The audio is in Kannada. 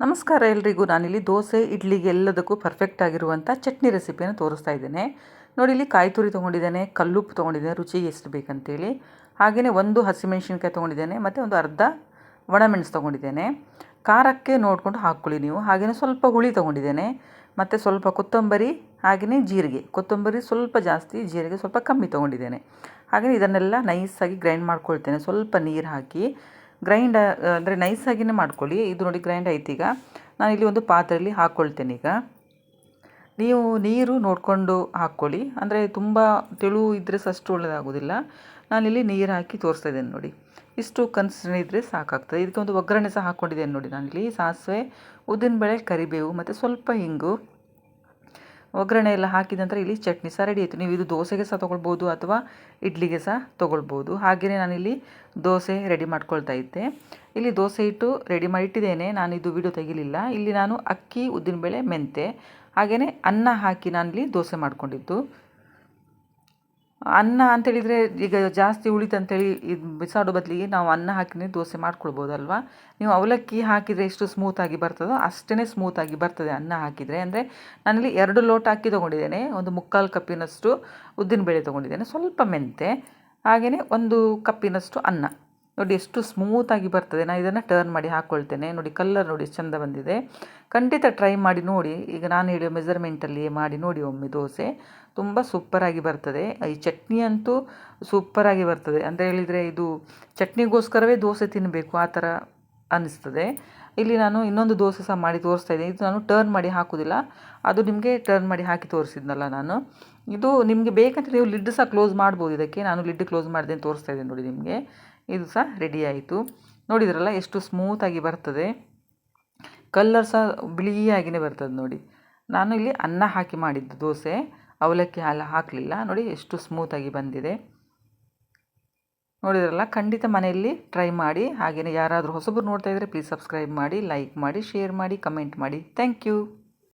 ನಮಸ್ಕಾರ ಎಲ್ರಿಗೂ. ನಾನಿಲ್ಲಿ ದೋಸೆ ಇಡ್ಲಿಗೆ ಎಲ್ಲದಕ್ಕೂ ಪರ್ಫೆಕ್ಟ್ ಆಗಿರುವಂಥ ಚಟ್ನಿ ರೆಸಿಪಿಯನ್ನು ತೋರಿಸ್ತಾ ಇದ್ದೇನೆ. ನೋಡಿ, ಇಲ್ಲಿ ಕಾಯಿ ತುರಿ ತೊಗೊಂಡಿದ್ದೇನೆ, ಕಲ್ಲುಪ್ಪು ತೊಗೊಂಡಿದ್ದೇನೆ, ರುಚಿ ಎಷ್ಟು ಬೇಕಂತೇಳಿ. ಹಾಗೆಯೇ ಒಂದು ಹಸಿಮೆಣಸಿನ್ಕಾಯಿ ತೊಗೊಂಡಿದ್ದೇನೆ, ಮತ್ತು ಒಂದು ಅರ್ಧ ಒಣಮೆಣಸು ತೊಗೊಂಡಿದ್ದೇನೆ. ಖಾರಕ್ಕೆ ನೋಡಿಕೊಂಡು ಹಾಕ್ಕೊಳ್ಳಿ ನೀವು. ಹಾಗೆಯೇ ಸ್ವಲ್ಪ ಹುಳಿ ತೊಗೊಂಡಿದ್ದೇನೆ, ಮತ್ತು ಸ್ವಲ್ಪ ಕೊತ್ತಂಬರಿ ಹಾಗೆಯೇ ಜೀರಿಗೆ. ಕೊತ್ತಂಬರಿ ಸ್ವಲ್ಪ ಜಾಸ್ತಿ, ಜೀರಿಗೆ ಸ್ವಲ್ಪ ಕಮ್ಮಿ ತೊಗೊಂಡಿದ್ದೇನೆ. ಹಾಗೆಯೇ ಇದನ್ನೆಲ್ಲ ನೈಸಾಗಿ ಗ್ರೈಂಡ್ ಮಾಡ್ಕೊಳ್ತೇನೆ. ಸ್ವಲ್ಪ ನೀರು ಹಾಕಿ. ಗ್ರೈಂಡ್ ಅಂದರೆ ನೈಸಾಗಿಯೇ ಮಾಡ್ಕೊಳ್ಳಿ. ಇದು ನೋಡಿ ಗ್ರೈಂಡ್ ಈಗ. ನಾನಿಲ್ಲಿ ಒಂದು ಪಾತ್ರೆಯಲ್ಲಿ ಹಾಕ್ಕೊಳ್ತೇನೆ ಈಗ. ನೀವು ನೀರು ನೋಡಿಕೊಂಡು ಹಾಕ್ಕೊಳ್ಳಿ. ಅಂದರೆ ತುಂಬ ತೆಳು ಇದ್ದರೆ ಸಹ ಅಷ್ಟು ಒಳ್ಳೆಯದಾಗೋದಿಲ್ಲ ನಾನಿಲ್ಲಿ ನೀರು ಹಾಕಿ ತೋರಿಸ್ತಾ ಇದ್ದೇನೆ ನೋಡಿ. ಇಷ್ಟು ಕನ್ಸಿಸ್ಟೆನ್ಸಿ ಇದ್ದರೆ ಸಾಕಾಗ್ತದೆ. ಇದಕ್ಕೆ ಒಂದು ಒಗ್ಗರಣೆ ಸಹ ಹಾಕ್ಕೊಂಡಿದ್ದೇನೆ ನೋಡಿ ನಾನಿಲ್ಲಿ ಸಾಸಿವೆ, ಉದ್ದಿನಬೇಳೆ, ಕರಿಬೇವು, ಮತ್ತು ಸ್ವಲ್ಪ ಹಿಂಗು ಒಗ್ಗರಣೆ ಎಲ್ಲ ಹಾಕಿದ ನಂತರ ಇಲ್ಲಿ ಚಟ್ನಿ ಸಹ ರೆಡಿ ಆಯಿತು. ನೀವು ಇದು ದೋಸೆಗೆ ಸಹ ತೊಗೊಳ್ಬೋದು ಅಥವಾ ಇಡ್ಲಿಗೆ ಸಹ ತೊಗೊಳ್ಬೋದು. ಹಾಗೆಯೇ ನಾನಿಲ್ಲಿ ದೋಸೆ ರೆಡಿ ಮಾಡ್ಕೊಳ್ತಾ ಇದ್ದೆ. ಇಲ್ಲಿ ದೋಸೆ ಇಟ್ಟು ರೆಡಿ ಮಾಡಿ ಇಟ್ಟಿದ್ದೇನೆ. ನಾನು ಇದು ವಿಡಿಯೋ ತೆಗಿಲಿಲ್ಲ. ಇಲ್ಲಿ ನಾನು ಅಕ್ಕಿ, ಉದ್ದಿನಬೇಳೆ ಮೆಂತೆ ಹಾಗೆಯೇ ಅನ್ನ ಹಾಕಿ ನಾನಿಲ್ಲಿ ದೋಸೆ ಮಾಡ್ಕೊಂಡಿದ್ದು. ಅನ್ನ ಅಂತೇಳಿದರೆ ಈಗ ಜಾಸ್ತಿ ಉಳಿತು ಅಂತೇಳಿ ಇದು ಬಿಸಾಡೋ ಬದಲಿಗೆ ನಾವು ಅನ್ನ ಹಾಕಿನೇ ದೋಸೆ ಮಾಡ್ಕೊಳ್ಬೋದಲ್ವಾ? ನೀವು ಅವಲಕ್ಕಿ ಹಾಕಿದರೆ ಎಷ್ಟು ಸ್ಮೂತಾಗಿ ಬರ್ತದೋ ಅಷ್ಟೇ ಸ್ಮೂತಾಗಿ ಬರ್ತದೆ ಅನ್ನ ಹಾಕಿದರೆ. ಅಂದರೆ ನಾನಿಲ್ಲಿ ಎರಡು ಲೋಟ ಅಕ್ಕಿ ತೊಗೊಂಡಿದ್ದೇನೆ, ಒಂದು ಮುಕ್ಕಾಲು ಕಪ್ಪಿನಷ್ಟು ಉದ್ದಿನಬೇಳೆ ತೊಗೊಂಡಿದ್ದೇನೆ, ಸ್ವಲ್ಪ ಮೆಂತೆ ಹಾಗೆಯೇ ಒಂದು ಕಪ್ಪಿನಷ್ಟು ಅನ್ನ. ನೋಡಿ ಎಷ್ಟು ಸ್ಮೂತಾಗಿ ಬರ್ತದೆ. ನಾನು ಇದನ್ನು ಟರ್ನ್ ಮಾಡಿ ಹಾಕ್ಕೊಳ್ತೇನೆ ನೋಡಿ ಕಲ್ಲರ್ ನೋಡಿ ಎಷ್ಟು ಚೆಂದ ಬಂದಿದೆ. ಖಂಡಿತ ಟ್ರೈ ಮಾಡಿ ನೋಡಿ. ಈಗ ನಾನು ಹೇಳೋ ಮೆಜರ್ಮೆಂಟಲ್ಲಿ ಮಾಡಿ ನೋಡಿ ಒಮ್ಮೆ ದೋಸೆ. ತುಂಬ ಸೂಪರಾಗಿ ಬರ್ತದೆ. ಈ ಚಟ್ನಿ ಅಂತೂ ಸೂಪರಾಗಿ ಬರ್ತದೆ. ಅಂತ ಹೇಳಿದರೆ ಇದು ಚಟ್ನಿಗೋಸ್ಕರವೇ ದೋಸೆ ತಿನ್ನಬೇಕು ಆ ಥರ ಅನ್ನಿಸ್ತದೆ ಇಲ್ಲಿ ನಾನು ಇನ್ನೊಂದು ದೋಸೆ ಸಹ ಮಾಡಿ ತೋರಿಸ್ತಾ ಇದ್ದೆ ಇದು ನಾನು ಟರ್ನ್ ಮಾಡಿ ಹಾಕೋದಿಲ್ಲ. ಅದು ನಿಮಗೆ ಟರ್ನ್ ಮಾಡಿ ಹಾಕಿ ತೋರಿಸಿದ್ನಲ್ಲ ನಾನು. ಇದು ನಿಮಗೆ ಬೇಕಂತ ನೀವು ಲಿಡ್ ಸಹ ಕ್ಲೋಸ್ ಮಾಡ್ಬೋದು ಇದಕ್ಕೆ. ನಾನು ಲಿಡ್ ಕ್ಲೋಸ್ ಮಾಡಿದೆ ತೋರಿಸ್ತಾ ಇದ್ದೀನಿ ನೋಡಿ ನಿಮಗೆ. ಇದು ಸಹ ರೆಡಿ ಆಯಿತು. ನೋಡಿದ್ರಲ್ಲ, ಎಷ್ಟು ಸ್ಮೂತಾಗಿ ಬರ್ತದೆ. ಕಲ್ಲರ್ ಸಹ ಬಿಳಿಯಾಗಿಯೇ ಬರ್ತದೆ ನೋಡಿ. ನಾನು ಇಲ್ಲಿ ಅನ್ನ ಹಾಕಿ ಮಾಡಿದ್ದು, ದೋಸೆ. ಅವಲಕ್ಕಿ ಹಾಲು ಹಾಕಲಿಲ್ಲ. ನೋಡಿ, ಎಷ್ಟು ಸ್ಮೂತಾಗಿ ಬಂದಿದೆ. ನೋಡಿದ್ರಲ್ಲ, ಖಂಡಿತ ಮನೆಯಲ್ಲಿ ಟ್ರೈ ಮಾಡಿ. ಹಾಗೆಯೇ ಯಾರಾದರೂ ಹೊಸಬರು ನೋಡ್ತಾ ಇದ್ದರೆ ಪ್ಲೀಸ್ ಸಬ್ಸ್ಕ್ರೈಬ್ ಮಾಡಿ ಲೈಕ್ ಮಾಡಿ ಶೇರ್ ಮಾಡಿ ಕಮೆಂಟ್ ಮಾಡಿ. Thank you